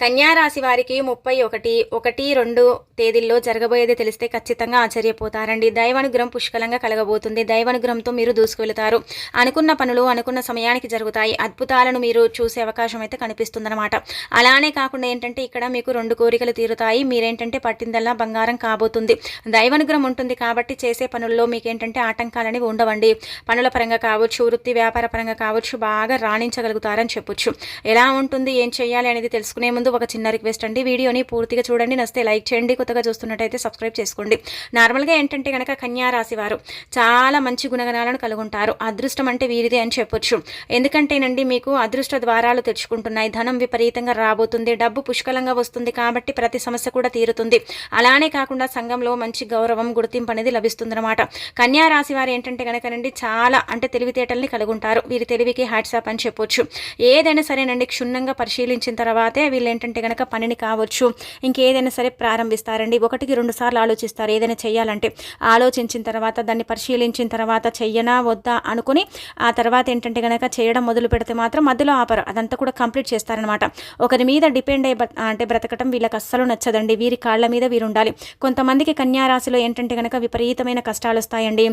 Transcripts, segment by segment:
కన్యారాశి వారికి ముప్పై ఒకటి ఒకటి రెండు తేదీల్లో జరగబోయేది తెలిస్తే ఖచ్చితంగా ఆశ్చర్యపోతారండి. దైవానుగ్రహం పుష్కలంగా కలగబోతుంది. దైవానుగ్రహంతో మీరు దూసుకువెళతారు. అనుకున్న పనులు అనుకున్న సమయానికి జరుగుతాయి. అద్భుతాలను మీరు చూసే అవకాశం అయితే కనిపిస్తుందన్నమాట. అలానే కాకుండా ఏంటంటే ఇక్కడ మీకు రెండు కోరికలు తీరుతాయి. మీరేంటంటే పట్టిందల్లా బంగారం కాబోతుంది. దైవానుగ్రహం ఉంటుంది కాబట్టి చేసే పనుల్లో మీకు ఏంటంటే ఆటంకాలని ఉండవండి. పనుల పరంగా కావచ్చు వృత్తి వ్యాపార పరంగా కావచ్చు బాగా రాణించగలుగుతారని చెప్పొచ్చు. ఎలా ఉంటుంది ఏం చేయాలి అనేది తెలుసుకునే ముందు ఒక చిన్న రిక్వెస్ట్ అండి. వీడియోని పూర్తిగా చూడండి. నస్తే లైక్ చేయండి. కొత్తగా చూస్తున్నట్టయితే సబ్స్క్రైబ్ చేసుకోండి. నార్మల్గా ఏంటంటే కనుక కన్యారాశి వారు చాలా మంచి గుణగణాలను కలుగుంటారు. అదృష్టం అంటే వీరిదే అని చెప్పొచ్చు. ఎందుకంటేనండి మీకు అదృష్ట ద్వారాలు తెచ్చుకుంటున్నాయి. ధనం విపరీతంగా రాబోతుంది. డబ్బు పుష్కలంగా వస్తుంది కాబట్టి ప్రతి సమస్య కూడా తీరుతుంది. అలానే కాకుండా సంఘంలో మంచి గౌరవం గుర్తింపు అనేది లభిస్తుందన్నమాట. కన్యారాశి వారు ఏంటంటే కనుకనండి చాలా అంటే తెలివితేటల్ని కలుగుంటారు. వీరి తెలివికి హ్యాట్సాప్ అని చెప్పొచ్చు. ఏదైనా సరేనండి. క్షుణ్ణంగా పరిశీలించిన తర్వాతే వీళ్ళు ఏంటంటే కనుక పనిని కావచ్చు ఇంకేదైనా సరే ప్రారంభిస్తారండి. ఒకటికి రెండు సార్లు ఆలోచిస్తారు ఏదైనా చేయాలంటే. ఆలోచించిన తర్వాత దాన్ని పరిశీలించిన తర్వాత చెయ్యనా వద్దా అనుకుని ఆ తర్వాత ఏంటంటే కనుక చేయడం మొదలు పెడితే మాత్రం మధ్యలో ఆపరు. అదంతా కూడా కంప్లీట్ చేస్తారనమాట ఒకరి మీద డిపెండ్ అయ్యి అంటే బ్రతకటం వీళ్ళకి అస్సలు నచ్చదండి. వీరి కాళ్ళ మీద వీరు ఉండాలి కొంతమందికి కన్యారాశిలో ఏంటంటే కనుక విపరీతమైన కష్టాలు వస్తాయండి.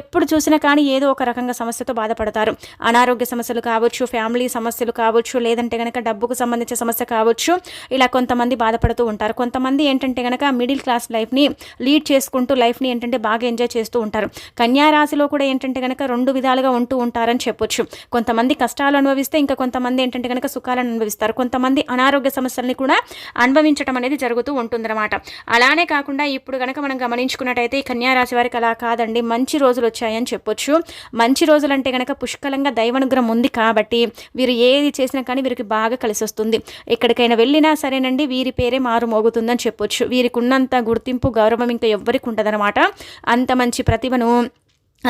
ఎప్పుడు చూసినా కానీ ఏదో ఒక రకంగా సమస్యతో బాధపడతారు. అనారోగ్య సమస్యలు కావచ్చు ఫ్యామిలీ సమస్యలు కావచ్చు లేదంటే కనుక డబ్బుకు సంబంధించిన సమస్య కావచ్చు ఇలా కొంతమంది బాధపడుతూ ఉంటారు. కొంతమంది ఏంటంటే కనుక మిడిల్ క్లాస్ లైఫ్ని లీడ్ చేసుకుంటూ లైఫ్ని ఏంటంటే బాగా ఎంజాయ్ చేస్తూ ఉంటారు. కన్యా రాశిలో కూడా ఏంటంటే కనుక రెండు విధాలుగా ఉంటూ ఉంటారని చెప్పొచ్చు. కొంతమంది కష్టాలు అనుభవిస్తే ఇంకా కొంతమంది ఏంటంటే కనుక సుఖాలను అనుభవిస్తారు. కొంతమంది అనారోగ్య సమస్యల్ని కూడా అనుభవించడం అనేది జరుగుతూ ఉంటుందన్నమాట. అలానే కాకుండా ఇప్పుడు కనుక మనం గమనించుకున్నట్టయితే ఈ కన్యా రాశి వారికి అలా కాదండి. మంచి రోజులు వచ్చాయని చెప్పొచ్చు. మంచి రోజులు అంటే కనుక పుష్కలంగా దైవానుగ్రహం ఉంది కాబట్టి వీరు ఏది చేసినా కానీ వీరికి బాగా కలిసి వస్తుంది ఎక్కడికైనా వెళ్ళినా సరేనండి వీరి పేరే మారు మోగుతుందని చెప్పొచ్చు. వీరికి ఉన్నంత గుర్తింపు గౌరవం ఇంకా ఎవ్వరికి ఉంటుందన్నమాట అంత మంచి ప్రతిభను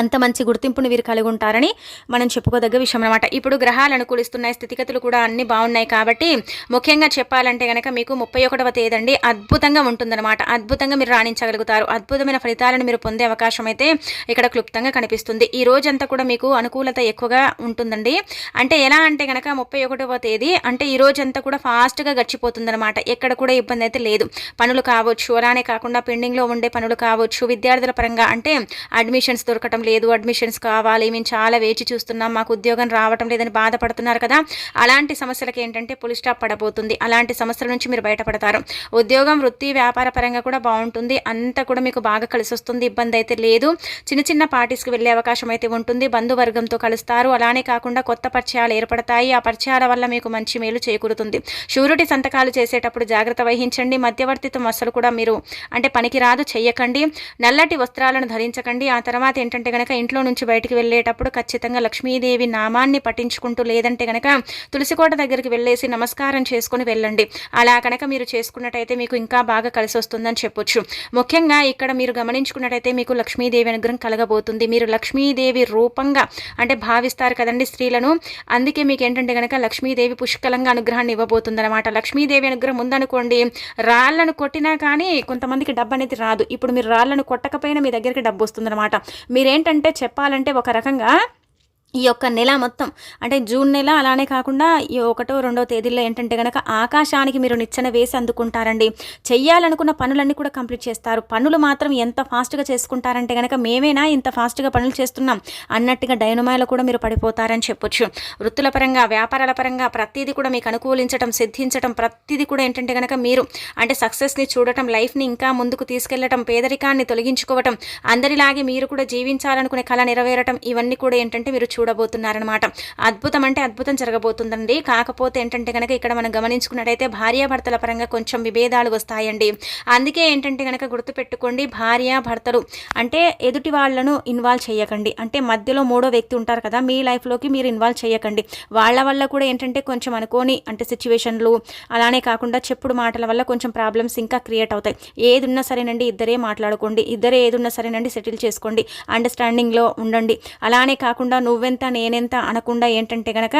అంత మంచి గుర్తింపును వీరు కలిగి ఉంటారని మనం చెప్పుకోదగ్గ విషయం అనమాట ఇప్పుడు గ్రహాలు అనుకూలిస్తున్నాయి స్థితిగతులు కూడా అన్ని బాగున్నాయి కాబట్టి ముఖ్యంగా చెప్పాలంటే కనుక మీకు ముప్పై ఒకటవ తేదండి. అద్భుతంగా ఉంటుందన్నమాట. అద్భుతంగా మీరు రాణించగలుగుతారు. అద్భుతమైన ఫలితాలను మీరు పొందే అవకాశం అయితే ఇక్కడ క్లుప్తంగా కనిపిస్తుంది. ఈ రోజంతా కూడా మీకు అనుకూలత ఎక్కువగా ఉంటుందండి. అంటే ఎలా అంటే కనుక ముప్పై ఒకటవ తేదీ అంటే ఈ రోజంతా కూడా ఫాస్ట్గా గడిచిపోతుందన్నమాట. ఎక్కడ కూడా ఇబ్బంది అయితే లేదు. పనులు కావచ్చు అలానే కాకుండా పెండింగ్లో ఉండే పనులు కావచ్చు విద్యార్థుల పరంగా అంటే అడ్మిషన్స్ దొరకటం లేదు అడ్మిషన్స్ కావాలి మేము చాలా వేచి చూస్తున్నాం మాకు ఉద్యోగం రావటం లేదని బాధపడుతున్నారు కదా. అలాంటి సమస్యలకి ఏంటంటే పులి స్టాప్ పడబోతుంది. అలాంటి సమస్యల నుంచి మీరు బయటపడతారు. ఉద్యోగం వృత్తి వ్యాపార పరంగా కూడా బాగుంటుంది. అంతా కూడా మీకు బాగా కలిసి వస్తుంది ఇబ్బంది అయితే లేదు. చిన్న చిన్న పార్టీస్కి వెళ్ళే అవకాశం అయితే ఉంటుంది. బంధువర్గంతో కలుస్తారు. అలానే కాకుండా కొత్త పరిచయాలు ఏర్పడతాయి. ఆ పరిచయాల వల్ల మీకు మంచి మేలు చేకూరుతుంది. షూరిటీ సంతకాలు చేసేటప్పుడు జాగ్రత్త వహించండి. మధ్యవర్తిత్వం అసలు కూడా మీరు అంటే పనికిరాదు చెయ్యకండి. నల్లటి వస్త్రాలను ధరించకండి. ఆ తర్వాత ఏంటంటే గనక ఇంట్లో నుంచి బయటికి వెళ్ళేటప్పుడు ఖచ్చితంగా లక్ష్మీదేవి నామాన్ని పఠించుకుంటూ లేదంటే గనక తులసికోట దగ్గరికి వెళ్ళేసి నమస్కారం చేసుకుని వెళ్ళండి. అలా కనుక మీరు చేసుకున్నట్టయితే మీకు ఇంకా బాగా కలిసి వస్తుందని చెప్పొచ్చు. ముఖ్యంగా ఇక్కడ మీరు గమనించుకున్నట్టయితే మీకు లక్ష్మీదేవి అనుగ్రహం కలగబోతుంది. మీరు లక్ష్మీదేవి రూపంగా అంటే భావిస్తారు కదండి స్త్రీలను. అందుకే మీకు ఏంటంటే కనుక లక్ష్మీదేవి పుష్కలంగా అనుగ్రహాన్ని ఇవ్వబోతుందన్నమాట. లక్ష్మీదేవి అనుగ్రహం ఉందనుకోండి రాళ్ళను కొట్టినా కానీ కొంతమందికి డబ్బు అనేది రాదు. ఇప్పుడు మీరు రాళ్ళను కొట్టకపోయినా మీ దగ్గరికి డబ్బు వస్తుందన్నమాట. ఏంటంటే చెప్పాలంటే ఒక రకంగా ఈ యొక్క నెల మొత్తం అంటే జూన్ నెల అలానే కాకుండా ఈ ఒకటో రెండో తేదీల్లో ఏంటంటే కనుక ఆకాశానికి మీరు నిచ్చెన వేసి అందుకుంటారండి. చెయ్యాలనుకున్న పనులన్నీ కూడా కంప్లీట్ చేస్తారు. పనులు మాత్రం ఎంత ఫాస్ట్గా చేసుకుంటారంటే కనుక మేమేనా ఇంత ఫాస్ట్గా పనులు చేస్తున్నాం అన్నట్టుగా డైనమాలో కూడా మీరు పడిపోతారని చెప్పొచ్చు. వృత్తుల పరంగా వ్యాపారాల పరంగా ప్రతిదీ కూడా మీకు అనుకూలించడం సిద్ధించడం ప్రతిదీ కూడా ఏంటంటే కనుక మీరు అంటే సక్సెస్ని చూడటం లైఫ్ని ఇంకా ముందుకు తీసుకెళ్ళటం పేదరికాన్ని తొలగించుకోవటం అందరిలాగే మీరు కూడా జీవించాలనుకునే కళ నెరవేరటం ఇవన్నీ కూడా ఏంటంటే మీరు చూడబోతున్నారనమాట అద్భుతం అంటే అద్భుతం జరగబోతుందండి. కాకపోతే ఏంటంటే కనుక ఇక్కడ మనం గమనించుకున్నట్టయితే భార్యాభర్తల పరంగా కొంచెం విభేదాలు వస్తాయండి. అందుకే ఏంటంటే కనుక గుర్తుపెట్టుకోండి భార్య భర్తలు అంటే ఎదుటి వాళ్ళను ఇన్వాల్వ్ చేయకండి. అంటే మధ్యలో మూడో వ్యక్తి ఉంటారు కదా మీ లైఫ్లోకి మీరు ఇన్వాల్వ్ చేయకండి. వాళ్ళ వల్ల కూడా ఏంటంటే కొంచెం అనుకోని అంటే సిచ్యువేషన్లు అలానే కాకుండా చెప్పుడు మాటల వల్ల కొంచెం ప్రాబ్లమ్స్ ఇంకా క్రియేట్ అవుతాయి. ఏది ఉన్నా సరేనండి ఇద్దరే మాట్లాడుకోండి. ఇద్దరే ఏది ఉన్నా సరేనండి సెటిల్ చేసుకోండి. అండర్స్టాండింగ్లో ఉండండి. అలానే కాకుండా నువ్వే నువ్వెంత నేనెంత అనకుండా ఏంటంటే గనక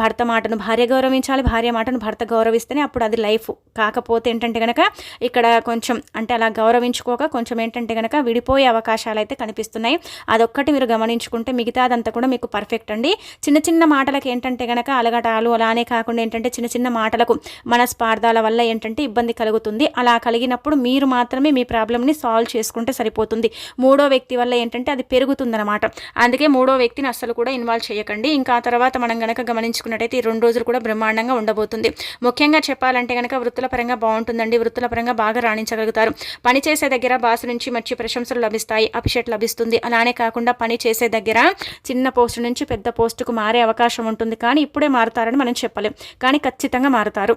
భర్త మాటను భార్య గౌరవించాలి భార్య మాటను భర్త గౌరవిస్తేనే అప్పుడు అది లైఫ్. కాకపోతే ఏంటంటే గనక ఇక్కడ కొంచెం అంటే అలా గౌరవించుకోక కొంచెం ఏంటంటే గనక విడిపోయే అవకాశాలు అయితే కనిపిస్తున్నాయి. అదొక్కటి మీరు గమనించుకుంటే మిగతాదంతా కూడా మీకు పర్ఫెక్ట్ అండి. చిన్న చిన్న మాటలకు ఏంటంటే గనక అలగటాలు అలానే కాకుండా ఏంటంటే చిన్న చిన్న మాటలకు మనస్పార్థాల వల్ల ఏంటంటే ఇబ్బంది కలుగుతుంది. అలా కలిగినప్పుడు మీరు మాత్రమే మీ ప్రాబ్లమ్ని సాల్వ్ చేసుకుంటే సరిపోతుంది. మూడో వ్యక్తి వల్ల ఏంటంటే అది పెరుగుతుందన్నమాట. అందుకే మూడో వ్యక్తిని అస్సలు కూడా ఇన్వాల్వ్ చేయకండి. ఇంకా ఆ తర్వాత మనం కనుక గమనించుకున్నట్టయితే ఈ రెండు రోజులు కూడా బ్రహ్మాండంగా ఉండబోతుంది. ముఖ్యంగా చెప్పాలంటే కనుక వృత్తుల పరంగా బాగుంటుందండి. వృత్తుల పరంగా బాగా రాణించగలుగుతారు. పని చేసే దగ్గర బాస్ నుంచి మంచి ప్రశంసలు లభిస్తాయి. అపిషెట్ లభిస్తుంది. అలానే కాకుండా పని చేసే దగ్గర చిన్న పోస్ట్ నుంచి పెద్ద పోస్టుకు మారే అవకాశం ఉంటుంది. కానీ ఇప్పుడే మారుతారని మనం చెప్పలేం. కానీ ఖచ్చితంగా మారుతారు.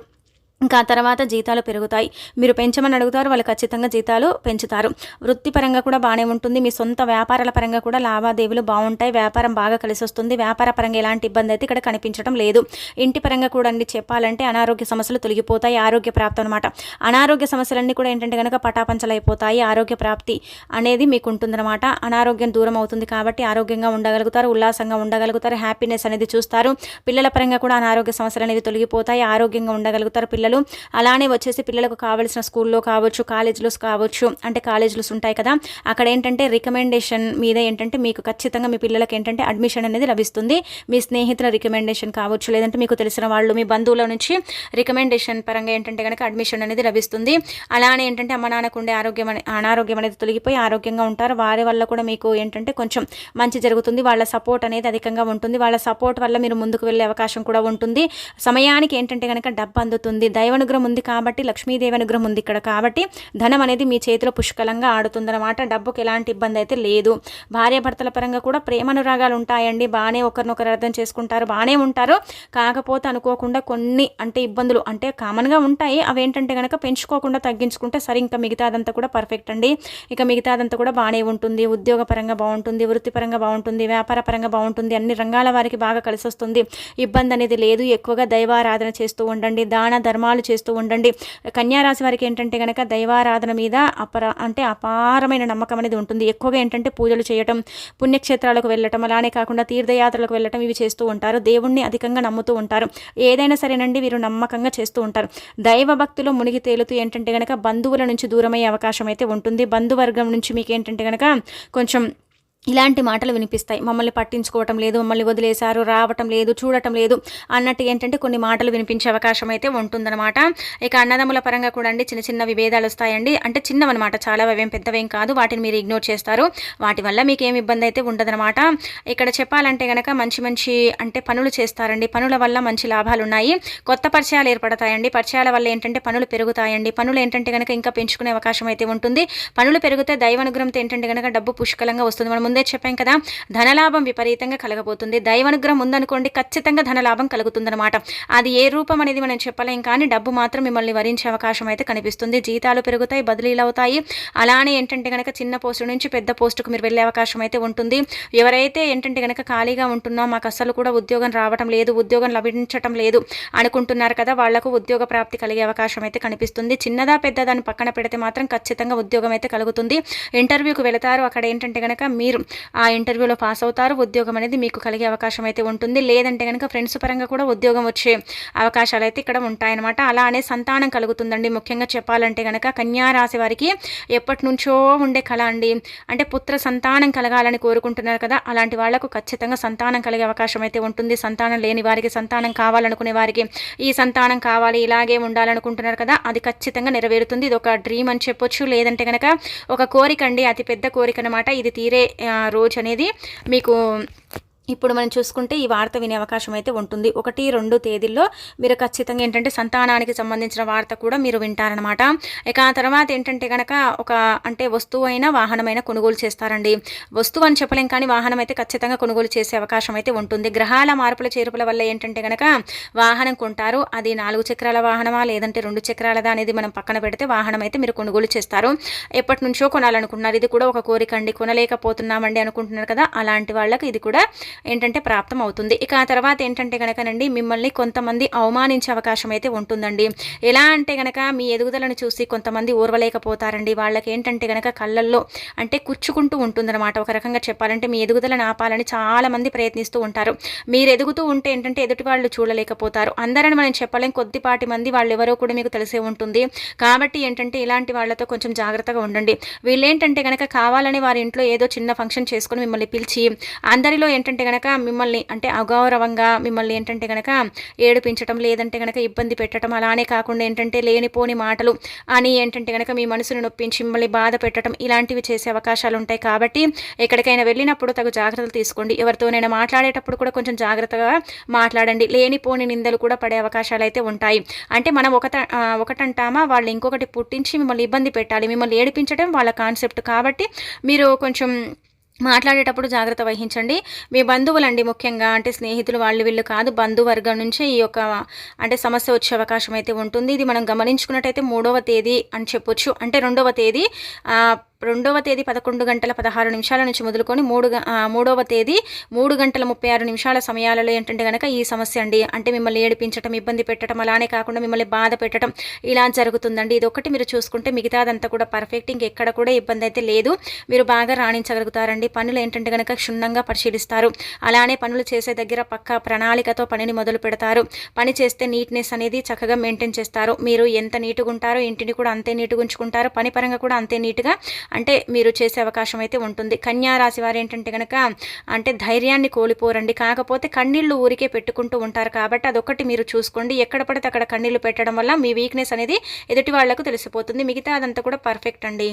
ఇంకా తర్వాత జీతాలు పెరుగుతాయి. మీరు పెంచమని అడుగుతారు వాళ్ళు ఖచ్చితంగా జీతాలు పెంచుతారు. వృత్తిపరంగా కూడా బాగానే ఉంటుంది. మీ సొంత వ్యాపారాల పరంగా కూడా లావాదేవీలు బాగుంటాయి. వ్యాపారం బాగా కలిసి వస్తుంది. వ్యాపార పరంగా ఎలాంటి ఇబ్బంది అయితే ఇక్కడ కనిపించడం లేదు. ఇంటి పరంగా కూడా అండి చెప్పాలంటే అనారోగ్య సమస్యలు తొలగిపోతాయి. ఆరోగ్య ప్రాప్తి అనమాట అనారోగ్య సమస్యలన్నీ కూడా ఏంటంటే కనుక పటాపంచలైపోతాయి. ఆరోగ్య ప్రాప్తి అనేది మీకు ఉంటుందన్నమాట. అనారోగ్యం దూరం అవుతుంది కాబట్టి ఆరోగ్యంగా ఉండగలుగుతారు ఉల్లాసంగా ఉండగలుగుతారు హ్యాపీనెస్ అనేది చూస్తారు. పిల్లల పరంగా కూడా అనారోగ్య సమస్యలు అనేవి తొలగిపోతాయి. ఆరోగ్యంగా ఉండగలుగుతారు. పిల్లలు అలానే వచ్చేసి పిల్లలకు కావాల్సిన స్కూల్లో కావచ్చు కాలేజీలో కావచ్చు అంటే కాలేజీలు ఉంటాయి కదా. అక్కడ ఏంటంటే రికమెండేషన్ మీద ఏంటంటే మీకు ఖచ్చితంగా మీ పిల్లలకి ఏంటంటే అడ్మిషన్ అనేది లభిస్తుంది. మీ స్నేహితుల రికమెండేషన్ కావచ్చు లేదంటే మీకు తెలిసిన వాళ్ళు మీ బంధువుల నుంచి రికమెండేషన్ పరంగా ఏంటంటే కనుక అడ్మిషన్ అనేది లభిస్తుంది. అలానే ఏంటంటే అమ్మ నాన్నకు ఉండే ఆరోగ్యం అనారోగ్యం అనేది తొలగిపోయి ఆరోగ్యంగా ఉంటారు. వారి వల్ల కూడా మీకు ఏంటంటే కొంచెం మంచి జరుగుతుంది. వాళ్ళ సపోర్ట్ అనేది అధికంగా ఉంటుంది. వాళ్ళ సపోర్ట్ వల్ల మీరు ముందుకు వెళ్ళే అవకాశం కూడా ఉంటుంది. సమయానికి ఏంటంటే కనుక డబ్బు అందుతుంది. దైవానుగ్రహం ఉంది కాబట్టి లక్ష్మీదేవి అనుగ్రహం ఉంది ఇక్కడ కాబట్టి ధనం అనేది మీ చేతిలో పుష్కలంగా ఆడుతుందన్నమాట. డబ్బుకి ఎలాంటి ఇబ్బంది అయితే లేదు. భార్యాభర్తల పరంగా కూడా ప్రేమానురాగాలు ఉంటాయండి. బాగానే ఒకరినొకరు అర్థం చేసుకుంటారు బాగానే ఉంటారు. కాకపోతే అనుకోకుండా కొన్ని అంటే ఇబ్బందులు అంటే కామన్గా ఉంటాయి. అవి ఏంటంటే కనుక పెంచుకోకుండా తగ్గించుకుంటే సరే ఇంకా మిగతాదంతా కూడా పర్ఫెక్ట్ అండి. ఇక మిగతాదంతా కూడా బాగానే ఉంటుంది. ఉద్యోగ పరంగా బాగుంటుంది వృత్తిపరంగా బాగుంటుంది వ్యాపార పరంగా బాగుంటుంది. అన్ని రంగాల వారికి బాగా కలిసి వస్తుంది ఇబ్బంది అనేది లేదు. ఎక్కువగా దైవారాధన చేస్తూ ఉండండి. దాన ధర్మాలు చేస్తూ ఉండండి. కన్యారాశి వారికి ఏంటంటే కనుక దైవారాధన మీద అపర అంటే అపారమైన నమ్మకం అనేది ఉంటుంది. ఎక్కువగా ఏంటంటే పూజలు చేయటం పుణ్యక్షేత్రాలకు వెళ్ళటం అలానే కాకుండా తీర్థయాత్రలకు వెళ్ళటం ఇవి చేస్తూ ఉంటారు. దేవుణ్ణి అధికంగా నమ్ముతూ ఉంటారు. ఏదైనా సరేనండి వీరు నమ్మకంగా చేస్తూ ఉంటారు. దైవ భక్తిలో మునిగి తేలుతూ ఏంటంటే కనుక బంధువుల నుంచి దూరమయ్యే అవకాశం అయితే ఉంటుంది. బంధువర్గం నుంచి మీకు ఏంటంటే కనుక కొంచెం ఇలాంటి మాటలు వినిపిస్తాయి. మమ్మల్ని పట్టించుకోవటం లేదు మమ్మల్ని వదిలేశారు రావటం లేదు చూడటం లేదు అన్నట్టు ఏంటంటే కొన్ని మాటలు వినిపించే అవకాశం అయితే ఉంటుందన్నమాట. ఇక అన్నదమ్ముల పరంగా కూడా అండి చిన్న చిన్న విభేదాలు వస్తాయండి. అంటే చిన్నవన్నమాట. చాలా అవేం పెద్దవేం కాదు. వాటిని మీరు ఇగ్నోర్ చేస్తారు. వాటి వల్ల మీకు ఏమి ఇబ్బంది అయితే ఉండదనమాట ఇక్కడ చెప్పాలంటే కనుక మంచి మంచి అంటే పనులు చేస్తారండి. పనుల వల్ల మంచి లాభాలు ఉన్నాయి కొత్త పరిచయాలు ఏర్పడతాయండి. పరిచయాల వల్ల ఏంటంటే పనులు పెరుగుతాయండి. పనులు ఏంటంటే కనుక ఇంకా పెంచుకునే అవకాశం అయితే ఉంటుంది. పనులు పెరిగితే దైవానుగ్రహంతో ఏంటంటే కనుక డబ్బు పుష్కలంగా వస్తుంది. మనం ముందే చెప్పాం కదా ధనలాభం విపరీతంగా కలగబోతుంది. దైవానుగ్రహం ఉందనుకోండి ఖచ్చితంగా ధనలాభం కలుగుతుందన్నమాట. అది ఏ రూపం అనేది మనం చెప్పలేం కానీ డబ్బు మాత్రం మిమ్మల్ని వరించే అవకాశం అయితే కనిపిస్తుంది. జీతాలు పెరుగుతాయి బదిలీలు అవుతాయి. అలానే ఏంటంటే కనుక చిన్న పోస్టు నుంచి పెద్ద పోస్టుకు మీరు వెళ్ళే అవకాశం అయితే ఉంటుంది. ఎవరైతే ఏంటంటే కనుక ఖాళీగా ఉంటున్నా మాకు అస్సలు కూడా ఉద్యోగం రావటం లేదు ఉద్యోగం లభించటం లేదు అనుకుంటున్నారు కదా వాళ్ళకు ఉద్యోగ ప్రాప్తి కలిగే అవకాశం అయితే కనిపిస్తుంది. చిన్నదా పెద్దదాన్ని పక్కన పెడితే మాత్రం ఖచ్చితంగా ఉద్యోగం అయితే కలుగుతుంది. ఇంటర్వ్యూకి వెళతారు. అక్కడ ఏంటంటే కనుక మీరు ఆ ఇంటర్వ్యూలో పాస్ అవుతారు. ఉద్యోగం అనేది మీకు కలిగే అవకాశం అయితే ఉంటుంది. లేదంటే కనుక ఫ్రెండ్స్ పరంగా కూడా ఉద్యోగం వచ్చే అవకాశాలు అయితే ఇక్కడ ఉంటాయన్నమాట. అలానే సంతానం కలుగుతుందండి. ముఖ్యంగా చెప్పాలంటే కనుక కన్యారాశి వారికి ఎప్పటి నుంచో ఉండే కళ అండి. అంటే పుత్ర సంతానం కలగాలని కోరుకుంటున్నారు కదా. అలాంటి వాళ్ళకు ఖచ్చితంగా సంతానం కలిగే అవకాశం అయితే ఉంటుంది. సంతానం లేని వారికి సంతానం కావాలనుకునే వారికి ఈ సంతానం కావాలి ఇలాగే ఉండాలనుకుంటున్నారు కదా. అది ఖచ్చితంగా నెరవేరుతుంది. ఇది ఒక డ్రీమ్ అని చెప్పొచ్చు. లేదంటే కనుక ఒక కోరిక అండి. అతిపెద్ద కోరిక అనమాట ఇది తీరే రోజు అనేది మీకు ఇప్పుడు మనం చూసుకుంటే ఈ వార్త వినే అవకాశం అయితే ఉంటుంది. ఒకటి రెండు తేదీల్లో మీరు ఖచ్చితంగా ఏంటంటే సంతానానికి సంబంధించిన వార్త కూడా మీరు వింటారనమాట ఇక ఆ తర్వాత ఏంటంటే కనుక ఒక అంటే వస్తువు అయినా వాహనమైన కొనుగోలు చేస్తారండి. వస్తువు అని చెప్పలేం కానీ వాహనం అయితే ఖచ్చితంగా కొనుగోలు చేసే అవకాశం అయితే ఉంటుంది. గ్రహాల మార్పుల చేర్పుల వల్ల ఏంటంటే కనుక వాహనం కొంటారు. అది నాలుగు చక్రాల వాహనమా లేదంటే రెండు చక్రాలదా అనేది మనం పక్కన పెడితే వాహనం అయితే మీరు కొనుగోలు చేస్తారు. ఎప్పటి నుంచో కొనాలనుకుంటున్నారు. ఇది కూడా ఒక కోరిక అండి. కొనలేకపోతున్నామండి అనుకుంటున్నారు కదా అలాంటి వాళ్ళకి ఇది కూడా ఏంటంటే ప్రాప్తం అవుతుంది. ఇక ఆ తర్వాత ఏంటంటే కనుకనండి మిమ్మల్ని కొంతమంది అవమానించే అవకాశం అయితే ఉంటుందండి. ఎలా అంటే కనుక మీ ఎదుగుదలను చూసి కొంతమంది ఓర్వలేకపోతారండి. వాళ్ళకి ఏంటంటే కనుక కళ్ళల్లో అంటే కూర్చుకుంటూ ఉంటుందన్నమాట. ఒక రకంగా చెప్పాలంటే మీ ఎదుగుదలను ఆపాలని చాలామంది ప్రయత్నిస్తూ ఉంటారు. మీరు ఎదుగుతూ ఉంటే ఏంటంటే ఎదుటి వాళ్ళు చూడలేకపోతారు. అందరని మనం చెప్పలేం. కొద్దిపాటి మంది వాళ్ళు ఎవరో కూడా మీకు తెలిసే ఉంటుంది. కాబట్టి ఏంటంటే ఇలాంటి వాళ్ళతో కొంచెం జాగ్రత్తగా ఉండండి. వీళ్ళు ఏంటంటే కనుక కావాలని వారి ఇంట్లో ఏదో చిన్న ఫంక్షన్ చేసుకుని మిమ్మల్ని పిలిచి అందరిలో ఏంటంటే ఏంటంటే కనుక మిమ్మల్ని అంటే అగౌరవంగా మిమ్మల్ని ఏంటంటే కనుక ఏడిపించడం లేదంటే కనుక ఇబ్బంది పెట్టడం అలానే కాకుండా ఏంటంటే లేనిపోని మాటలు అని ఏంటంటే కనుక మీ మనసును నొప్పించి మిమ్మల్ని బాధ పెట్టడం ఇలాంటివి చేసే అవకాశాలు ఉంటాయి కాబట్టి ఎక్కడికైనా వెళ్ళినప్పుడు తగు జాగ్రత్తలు తీసుకోండి. ఎవరితోనైనా మాట్లాడేటప్పుడు కూడా కొంచెం జాగ్రత్తగా మాట్లాడండి. లేనిపోని నిందలు కూడా పడే అవకాశాలు అయితే ఉంటాయి. అంటే మనం ఒకట ఒకటంటామా? వాళ్ళు ఇంకొకటి పుట్టించి మిమ్మల్ని ఇబ్బంది పెట్టాలి. మిమ్మల్ని ఏడిపించడం వాళ్ళ కాన్సెప్ట్ కాబట్టి మీరు కొంచెం మాట్లాడేటప్పుడు జాగ్రత్త వహించండి. మీ బంధువులండి ముఖ్యంగా అంటే స్నేహితులు వాళ్ళు వీళ్ళు కాదు బంధువర్గం నుంచే ఈ యొక్క అంటే సమస్య వచ్చే అవకాశం అయితే ఉంటుంది. ఇది మనం గమనించుకున్నట్టయితే మూడవ తేదీ అని చెప్పొచ్చు. అంటే రెండవ తేదీ రెండవ తేదీ పదకొండు గంటల పదహారు నిమిషాల నుంచి మొదలుకొని మూడు మూడవ తేదీ మూడు గంటల ముప్పై ఆరు నిమిషాల సమయాలలో ఏంటంటే కనుక ఈ సమస్య అండి. అంటే మిమ్మల్ని ఏడిపించడం ఇబ్బంది పెట్టడం అలానే కాకుండా మిమ్మల్ని బాధ పెట్టడం ఇలా జరుగుతుందండి. ఇది ఒకటి మీరు చూసుకుంటే మిగతాదంతా కూడా పర్ఫెక్ట్ ఇంకెక్కడ కూడా ఇబ్బంది అయితే లేదు. మీరు బాగా రాణించగలుగుతారండి. పనులు ఏంటంటే కనుక క్షుణ్ణంగా పరిశీలిస్తారు. అలానే పనులు చేసే దగ్గర పక్క ప్రణాళికతో పనిని మొదలు పెడతారు. పని చేస్తే నీట్నెస్ అనేది చక్కగా మెయింటైన్ చేస్తారు. మీరు ఎంత నీటుగా ఉంటారో ఇంటిని కూడా అంతే నీటుగా ఉంచుకుంటారు. పని పరంగా కూడా అంతే నీట్గా అంటే మీరు చేసే అవకాశం అయితే ఉంటుంది. కన్యా రాశి వారు ఏంటంటే కనుక అంటే ధైర్యాన్ని కోల్పోరండి. కాకపోతే కన్నీళ్ళు ఊరికే పెట్టుకుంటూ ఉంటారు కాబట్టి అదొకటి మీరు చూసుకోండి. ఎక్కడ పడితే అక్కడ కన్నీళ్ళు పెట్టడం వల్ల మీ వీక్నెస్ అనేది ఎదుటి వాళ్ళకు తెలిసిపోతుంది. మిగతా అదంతా కూడా పర్ఫెక్ట్ అండి.